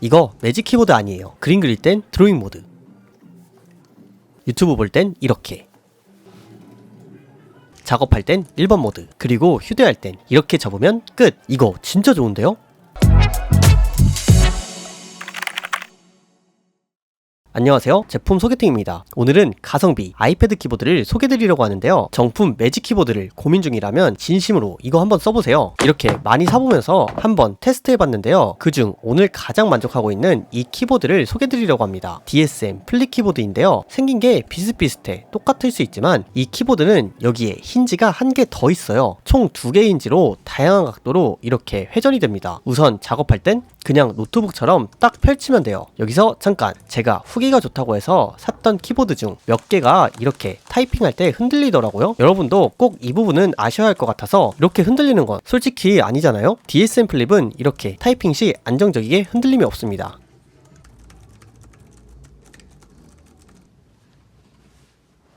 이거 매직 키보드 아니에요. 그림 그릴 땐 드로잉 모드. 유튜브 볼 땐 이렇게. 작업할 땐 1번 모드. 그리고 휴대할 땐 이렇게 접으면 끝. 이거 진짜 좋은데요? 안녕하세요. 제품 소개팅입니다. 오늘은 가성비 아이패드 키보드를 소개드리려고 하는데요. 정품 매직 키보드를 고민 중이라면 진심으로 이거 한번 써보세요. 이렇게 많이 사보면서 한번 테스트해봤는데요. 그중 오늘 가장 만족하고 있는 이 키보드를 소개드리려고 합니다. DSM 플립 키보드인데요. 생긴 게 비슷비슷해. 똑같을 수 있지만 이 키보드는 여기에 힌지가 한 개 더 있어요. 총 두 개의 힌지로 다양한 각도로 이렇게 회전이 됩니다. 우선 작업할 땐 그냥 노트북처럼 딱 펼치면 돼요. 여기서 잠깐 제가 후기가 좋다고 해서 샀던 키보드 중 몇 개가 이렇게 타이핑할 때 흔들리더라고요. 여러분도 꼭 이 부분은 아셔야 할 것 같아서 이렇게 흔들리는 건 솔직히 아니잖아요. DSM 플립은 이렇게 타이핑 시 안정적이게 흔들림이 없습니다.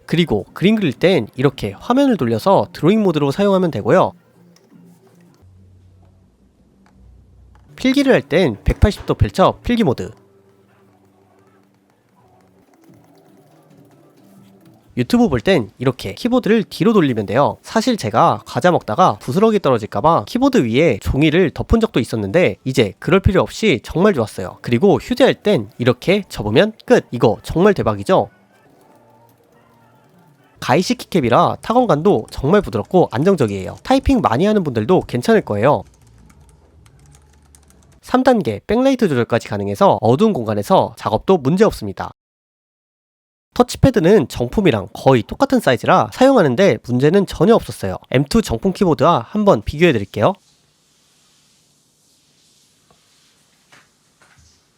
그리고 그림 그릴 땐 이렇게 화면을 돌려서 드로잉 모드로 사용하면 되고요. 필기를 할 땐 180도 펼쳐 필기 모드. 유튜브 볼 땐 이렇게 키보드를 뒤로 돌리면 돼요. 사실 제가 과자 먹다가 부스러기 떨어질까봐 키보드 위에 종이를 덮은 적도 있었는데 이제 그럴 필요 없이 정말 좋았어요. 그리고 휴대할 땐 이렇게 접으면 끝. 이거 정말 대박이죠? 가이시 키캡이라 타건감도 정말 부드럽고 안정적이에요. 타이핑 많이 하는 분들도 괜찮을 거예요. 3단계 백라이트 조절까지 가능해서 어두운 공간에서 작업도 문제 없습니다. 터치패드는 정품이랑 거의 똑같은 사이즈라 사용하는데 문제는 전혀 없었어요. M2 정품 키보드와 한번 비교해 드릴게요.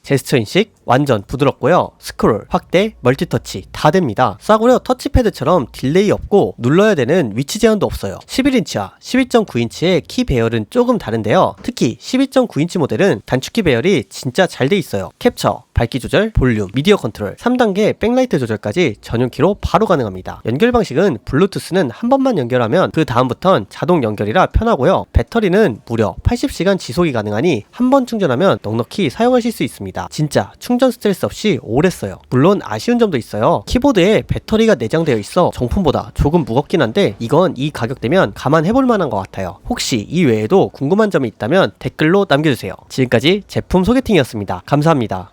제스처 인식 완전 부드럽고요. 스크롤, 확대, 멀티터치 다 됩니다. 싸구려 터치패드처럼 딜레이 없고 눌러야 되는 위치 제한도 없어요. 11인치와 12.9인치의 키 배열은 조금 다른데요. 특히 12.9인치 모델은 단축키 배열이 진짜 잘 돼 있어요. 캡처, 밝기 조절, 볼륨, 미디어 컨트롤, 3단계 백라이트 조절까지 전용키로 바로 가능합니다. 연결 방식은 블루투스는 한 번만 연결하면 그 다음부턴 자동 연결이라 편하고요. 배터리는 무려 80시간 지속이 가능하니 한 번 충전하면 넉넉히 사용하실 수 있습니다. 진짜 충전 스트레스 없이 오래 써요. 물론 아쉬운 점도 있어요. 키보드에 배터리가 내장되어 있어 정품보다 조금 무겁긴 한데 이건 이 가격대면 감안해볼 만한 것 같아요. 혹시 이 외에도 궁금한 점이 있다면 댓글로 남겨주세요. 지금까지 제품 소개팅이었습니다. 감사합니다.